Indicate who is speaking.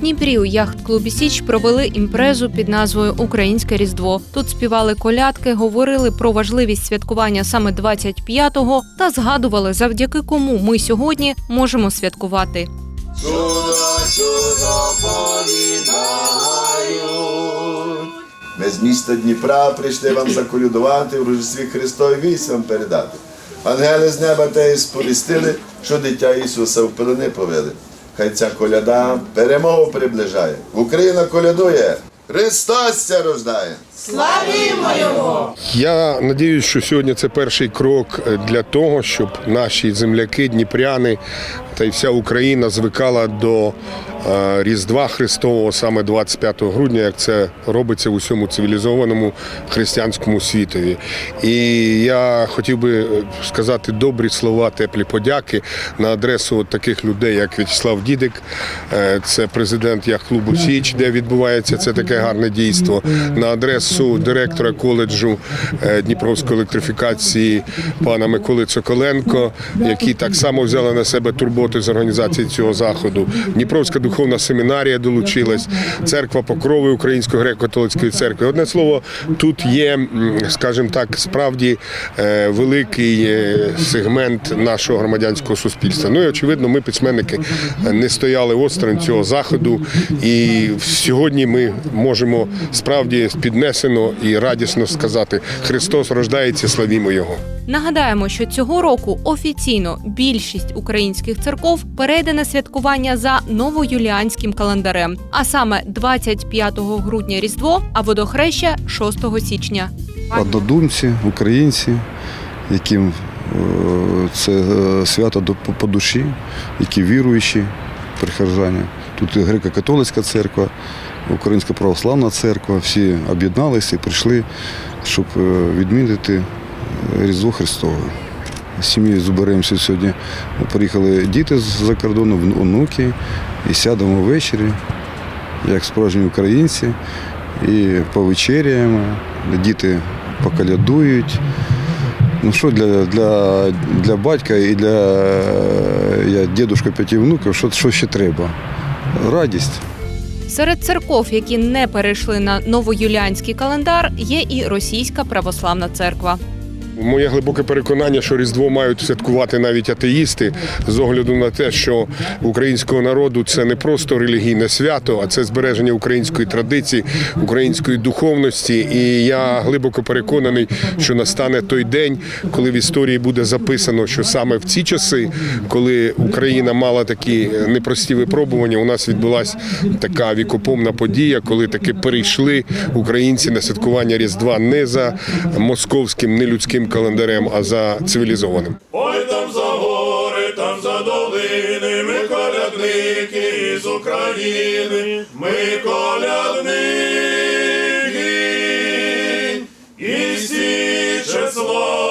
Speaker 1: Дніпрі у яхт-клубі Січ провели імпрезу під назвою Українське Різдво. Тут співали колядки, говорили про важливість святкування саме 25-го та згадували, завдяки кому ми сьогодні можемо святкувати.
Speaker 2: Ми з міста Дніпра прийшли вам заколюдувати в Рождестві Христові вість вам передати. Ангели з неба те і сповістили, що дитя Ісуса в пелени повели. Хай ця коляда перемогу приближає. Україна колядує, Христос ся рождає.
Speaker 3: Я надіюсь, що сьогодні це перший крок е, для того, щоб наші земляки, дніпряни та й вся Україна звикала до Різдва Христового саме 25 грудня, як це робиться в усьому цивілізованому християнському світові. І я хотів би е, сказати добрі слова, теплі подяки на адресу таких людей, як В'ячеслав Дідик, е, це президент яхт-клубу Січ, де відбувається це таке гарне дійство. На адресу директора коледжу е, Дніпровської електрифікації пана Миколи Цоколенко, які так само взяли на себе турботи з організації цього заходу. Дніпровська духовна семінарія долучилась, церква Покрови Української греко-католицької церкви. Одне слово, тут є, скажімо так, справді е, великий е, сегмент нашого громадянського суспільства. Ну і очевидно, ми письменники не стояли осторонь цього заходу. І сьогодні ми можемо справді піднесено і радісно сказати: Христос рождається, славімо Його.
Speaker 1: Нагадаємо, що цього року офіційно більшість українських церков перейде на святкування за новоюліанським календарем, а саме 25 грудня Різдво, а водохреща 6 січня.
Speaker 4: однодумці, українці, яким е, це е, свято по- душі, які віруючі прихожани. Тут греко-католицька церква, Українська православна церква, всі об'єдналися і прийшли, щоб е, відмінити Різдво Христове. З Сім'єю зберемося сьогодні. Приїхали діти з-за кордону, онуки, і сядемо ввечері, як справжні українці, і повечеряємо, діти поколядують. Ну що для, для, для батька і для я дідушка п'яти внуків, що, що ще треба? Радість.
Speaker 1: Серед церков, які не перейшли на новоюліанський календар, є і російська православна церква.
Speaker 3: Моє глибоке переконання, що Різдво мають святкувати навіть атеїсти з огляду на те, що українського народу це не просто релігійне свято, а це збереження української традиції, української духовності. І я глибоко переконаний, що настане той день, коли в історії буде записано, що саме в ці часи, коли Україна мала такі непрості випробування, у нас відбулася така вікопомна подія, коли таки перейшли українці на святкування Різдва не за московським, не людським календарем, а за цивілізованим.
Speaker 5: Ой там за гори, там за долини, ми колядники з України, ми колядники, і січе слава.